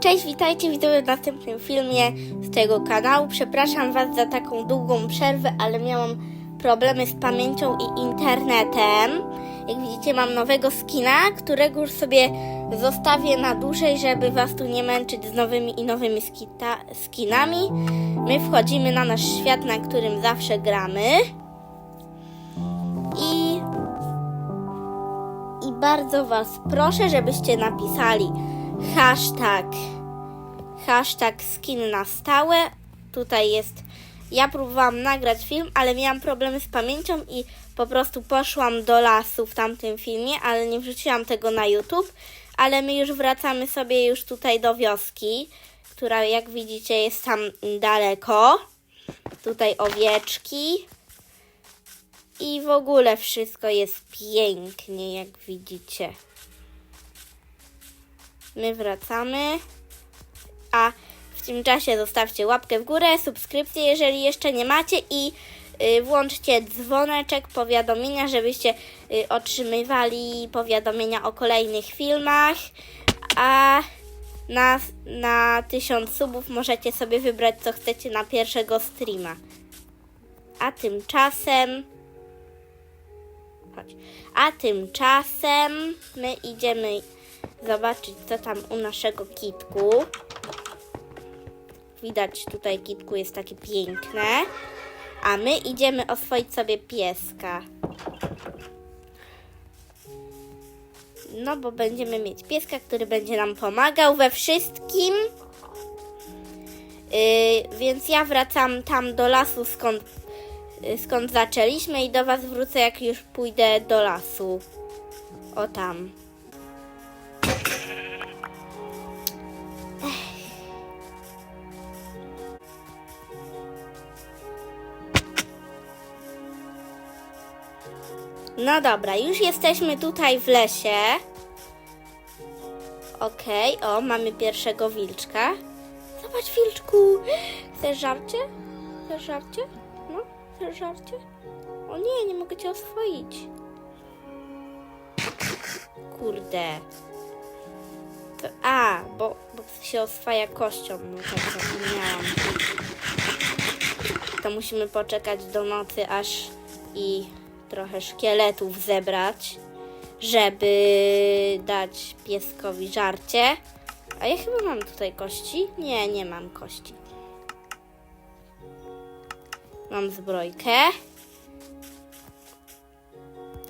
Cześć, witajcie widzowie w następnym filmie z tego kanału. Przepraszam Was za taką długą przerwę, ale miałam problemy z pamięcią i internetem. Jak widzicie, mam nowego skina, którego już sobie zostawię na dłużej, żeby Was tu nie męczyć z nowymi i nowymi skita, skinami. My wchodzimy na nasz świat, na którym zawsze gramy. I i bardzo Was proszę, żebyście napisali hashtag, hashtag skin na stałe. Tutaj jest, ja próbowałam nagrać film, ale miałam problemy z pamięcią i po prostu poszłam do lasu w tamtym filmie, ale nie wrzuciłam tego na YouTube. Ale my już wracamy sobie już tutaj do wioski, która jak widzicie jest tam daleko. Tutaj owieczki. I w ogóle wszystko jest pięknie, jak widzicie. My wracamy. A w tym czasie zostawcie łapkę w górę, subskrypcję, jeżeli jeszcze nie macie i y, włączcie dzwoneczek, powiadomienia, żebyście y, otrzymywali powiadomienia o kolejnych filmach. A na, na 1000 subów możecie sobie wybrać, co chcecie na pierwszego streama. A tymczasem. Chodź. A tymczasem my idziemy zobaczyć, co tam u naszego kitku. Widać tutaj kitku jest takie piękne. A my idziemy oswoić sobie pieska. No, bo będziemy mieć pieska, który będzie nam pomagał we wszystkim. Yy, więc ja wracam tam do lasu, skąd y, skąd zaczęliśmy i do Was wrócę, jak już pójdę do lasu. O tam. No dobra, już jesteśmy tutaj w lesie. Okej, o, mamy pierwszego wilczka. Zobacz, wilczku. Chcesz żarcie? Chcesz żarcie? No, chcesz żarcie? O nie, nie mogę cię oswoić. Kurde. To, a, bo, bo się oswaja kością. No tak zapomniałam. To musimy poczekać do nocy, aż i trochę szkieletów zebrać, żeby dać pieskowi żarcie. A ja chyba mam tutaj kości? Nie, nie mam kości. Mam zbrojkę.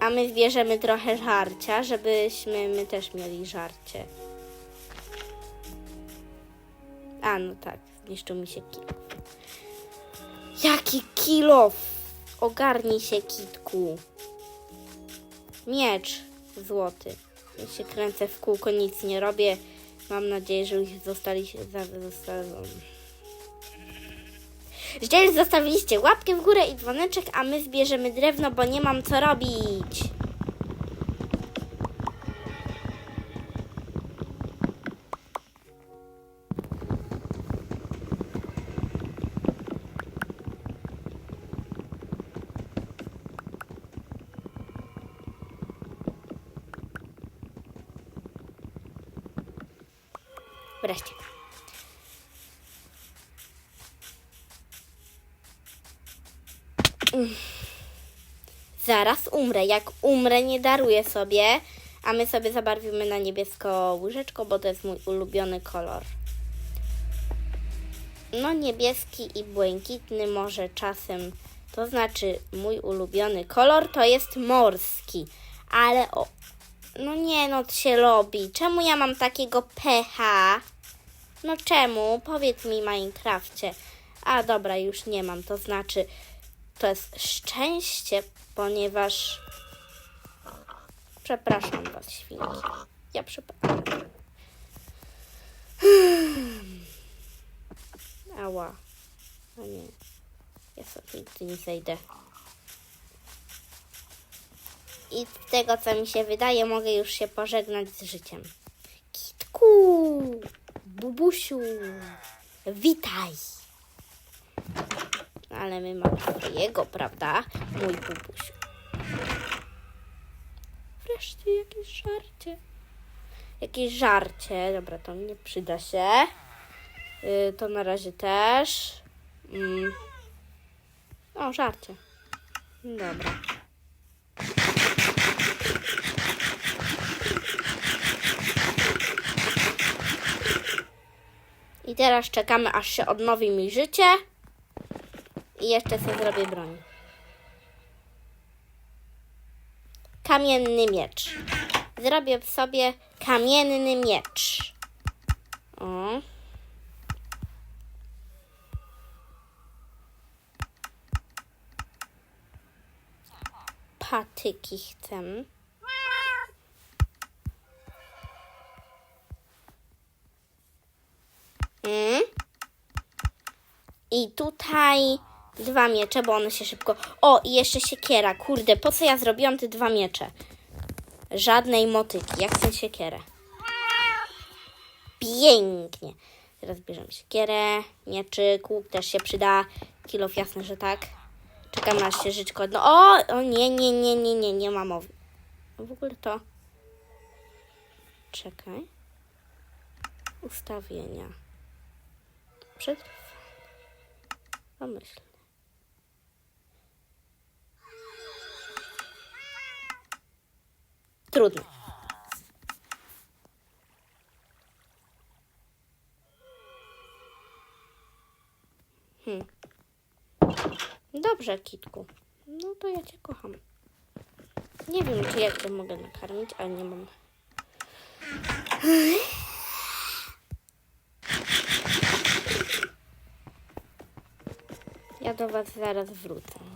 A my zbierzemy trochę żarcia, żebyśmy my też mieli żarcie. A, no tak, zniszczył mi się kilof. Jaki kilof! Ogarnij się, kitku. Miecz złoty. Ja się kręcę w kółko, nic nie robię. Mam nadzieję, że już zostali że już zostawiliście łapkę w górę i dzwoneczek, a my zbierzemy drewno, bo nie mam co robić. Wreszcie. Zaraz umrę. Jak umrę, nie daruję sobie. A my sobie zabarwimy na niebiesko łyżeczko, bo to jest mój ulubiony kolor. No niebieski i błękitny może czasem, to znaczy mój ulubiony kolor to jest morski. Ale o, no nie no, się robi. Czemu ja mam takiego pecha? No czemu? Powiedz mi Minecrafcie. A dobra, już nie mam, to znaczy to jest szczęście, ponieważ. Przepraszam was, świnki. Ja przepraszam. Ała. A nie. Ja sobie nigdy nie zejdę. I z tego, co mi się wydaje, mogę już się pożegnać z życiem. Kitku! Bubusiu! Witaj! ale my mamy swojego, prawda? Mój bubusiu. Wreszcie jakieś żarcie. jakieś żarcie. Dobra, to nie przyda się. Y, to na razie też. Mm. O, żarcie. Dobra. I teraz czekamy, aż się odnowi mi życie. I jeszcze sobie zrobię broń. Kamienny miecz. Zrobię sobie kamienny miecz. O. Patyki chcę. Mm. I tutaj dwa miecze, bo one się szybko. O, i jeszcze siekiera. Kurde, po co ja zrobiłam te dwa miecze? Żadnej motyki. Ja chcę siekierę. Pięknie. Teraz bierzemy siekierę, mieczyk, łuk też się przyda. Kilof jasne, że tak. Czekam się żyćko. No, o, o nie, nie, nie, nie, nie, nie ma mowy. W ogóle to. Czekaj. Ustawienia. Przetrwanie. Pomyśl. Trudno. Hmm. Dobrze, Kitku. No to ja cię kocham. Nie wiem, czy jak to mogę nakarmić, ale nie mam. Ja do was zaraz wrócę.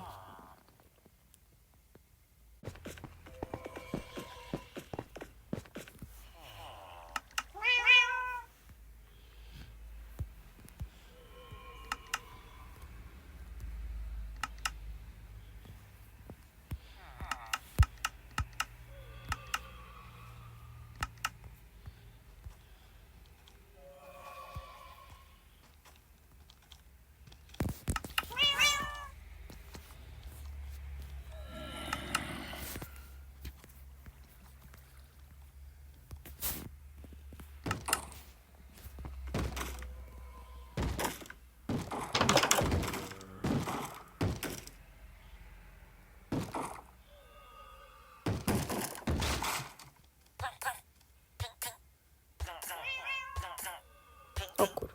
O kur...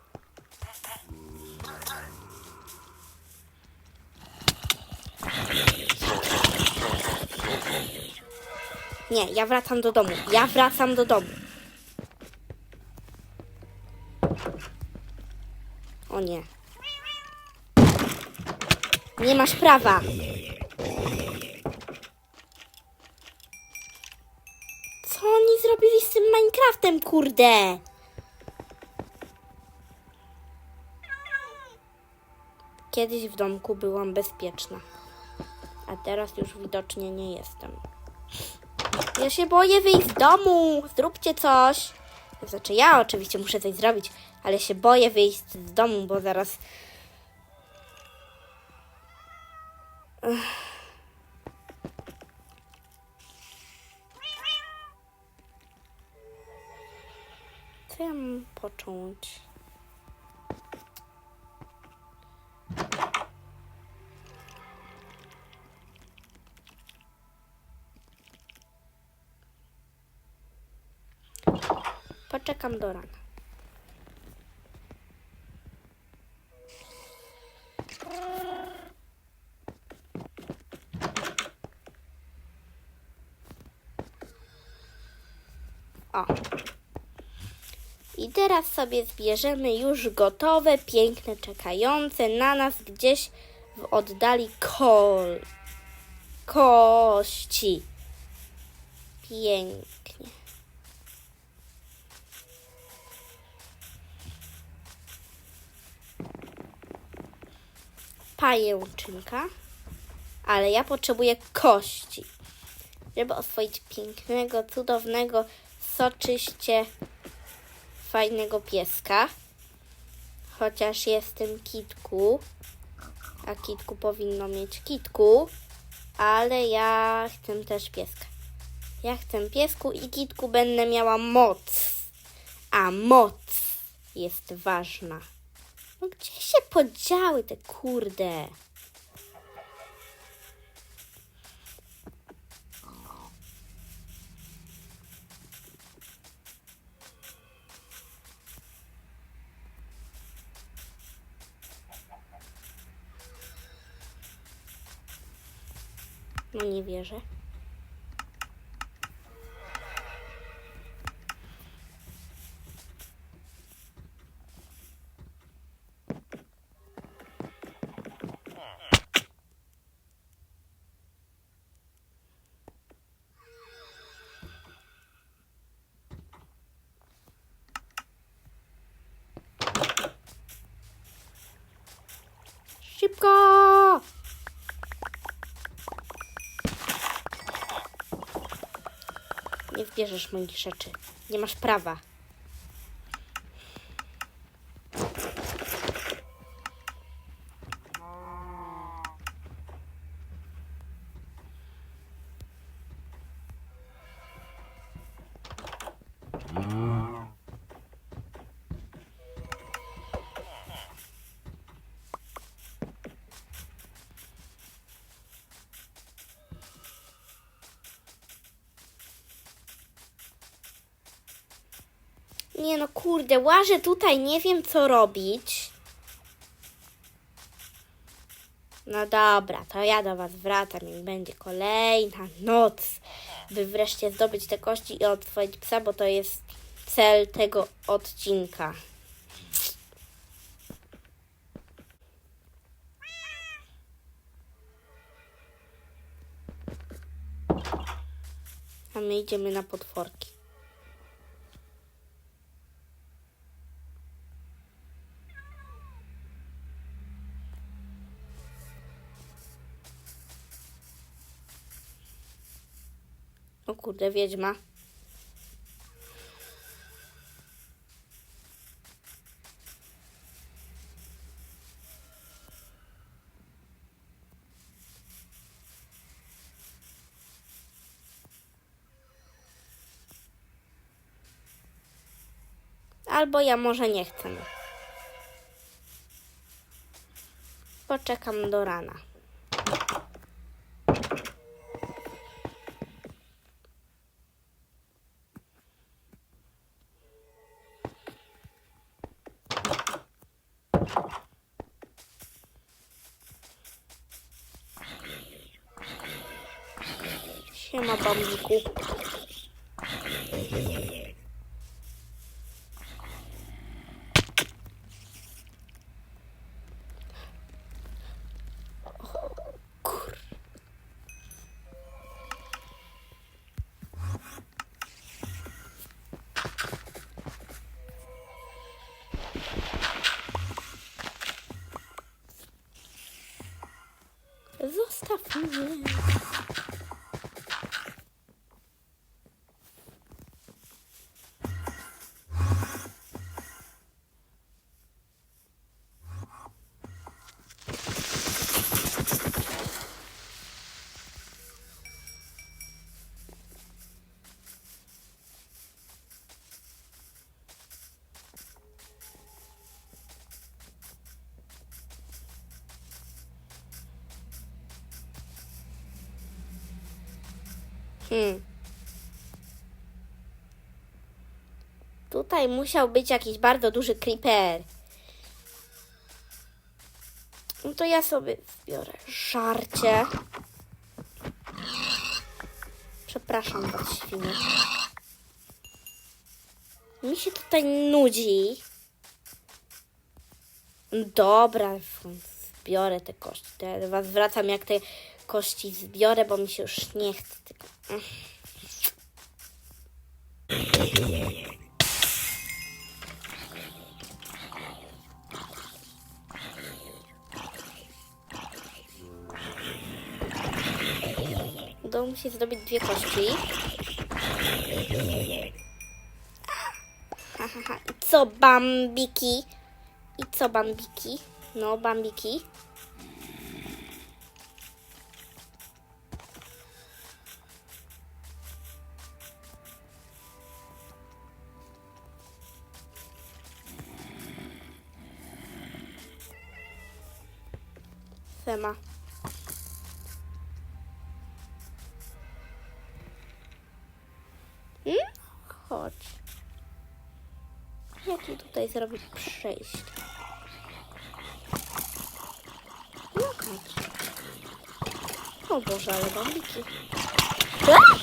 Nie, ja wracam do domu. Ja wracam do domu. O nie. Nie masz prawa. Co oni zrobili z tym Minecraftem, kurde? Kiedyś w domku byłam bezpieczna, a teraz już widocznie nie jestem. Ja się boję wyjść z domu. Zróbcie coś. Znaczy, ja oczywiście muszę coś zrobić, ale się boję wyjść z domu, bo zaraz. Ech. Co ja mam począć? Poczekam do rana. O. I teraz sobie zbierzemy już gotowe, piękne, czekające na nas gdzieś w oddali kol. Kości. Pięknie. Pajęczynka, ale ja potrzebuję kości, żeby oswoić pięknego, cudownego, soczyście fajnego pieska. Chociaż jestem kitku, a kitku powinno mieć kitku, ale ja chcę też pieska. Ja chcę piesku i kitku będę miała moc. A moc jest ważna. No gdzie się podziały te kurde? No nie wierzę. Szybko! Nie zbierzesz moich rzeczy. Nie masz prawa. Nie no kurde, łażę tutaj, nie wiem co robić. No dobra, to ja do was wracam i będzie kolejna noc, by wreszcie zdobyć te kości i otworzyć psa, bo to jest cel tego odcinka. A my idziemy na potworki. O kurde, wiedźma. Albo ja może nie chcę. Poczekam do rana. Siema, bambiku. Hmm. Tutaj musiał być jakiś bardzo duży creeper. No to ja sobie zbiorę żarcie. Przepraszam was, świnie. Mi się tutaj nudzi. Dobra, zbiorę te ja do was wracam, jak te kości zbiorę, bo mi się już nie chce tego. Udało mi się zdobyć dwie kości. I co, bambiki? I co, bambiki? No, bambiki. Chodź. Ja ci tutaj zrobię przejście. Chodź. O Boże, ale bambiki. A!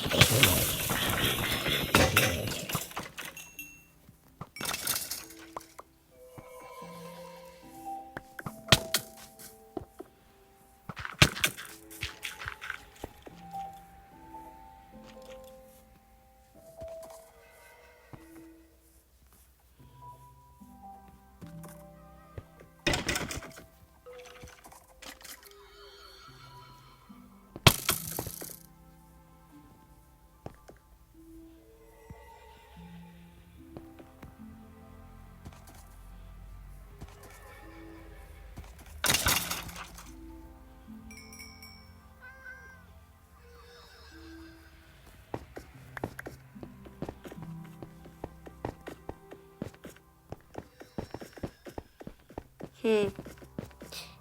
Hmm.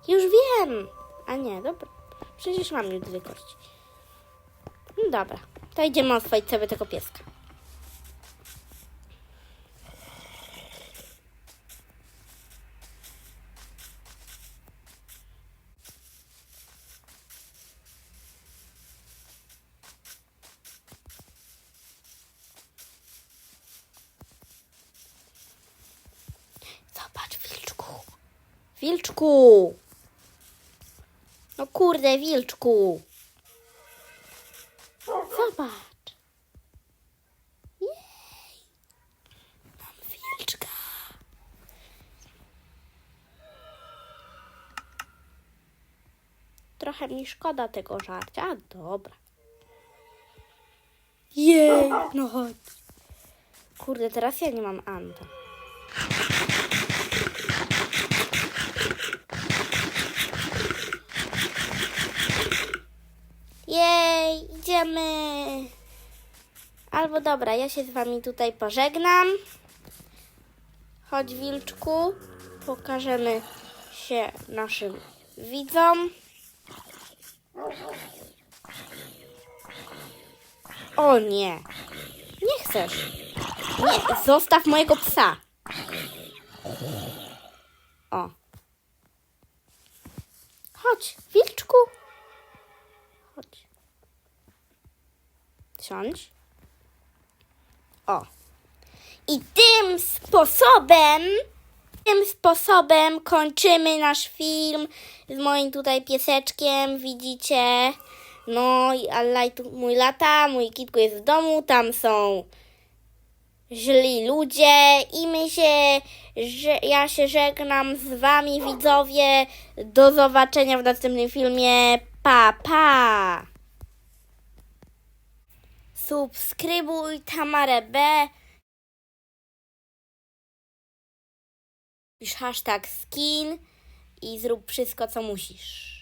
Już wiem. A nie, dobra. Przecież mam już dwie kości. No dobra. To idziemy oswoić sobie tego pieska. Zobacz, wilczku. Wilczku! No kurde, wilczku! Zobacz! Jej! Mam wilczka! Trochę mi szkoda tego żarcia, dobra. Jej! No chodź. Kurde, teraz ja nie mam Anta. Idziemy. Albo dobra, ja się z wami tutaj pożegnam. Chodź, wilczku. Pokażemy się naszym widzom. O nie. Nie chcesz. Nie, zostaw mojego psa. O. Chodź, wilczku. Chodź. Siądź. O. I tym sposobem, tym sposobem kończymy nasz film z moim tutaj pieseczkiem, widzicie. No i tu mój lata, mój kitku jest w domu, tam są źli ludzie i my się, że ja się żegnam z wami widzowie. Do zobaczenia w następnym filmie. Pa, pa! Subskrybuj Tamarę B. Pisz hashtag skin i zrób wszystko, co musisz.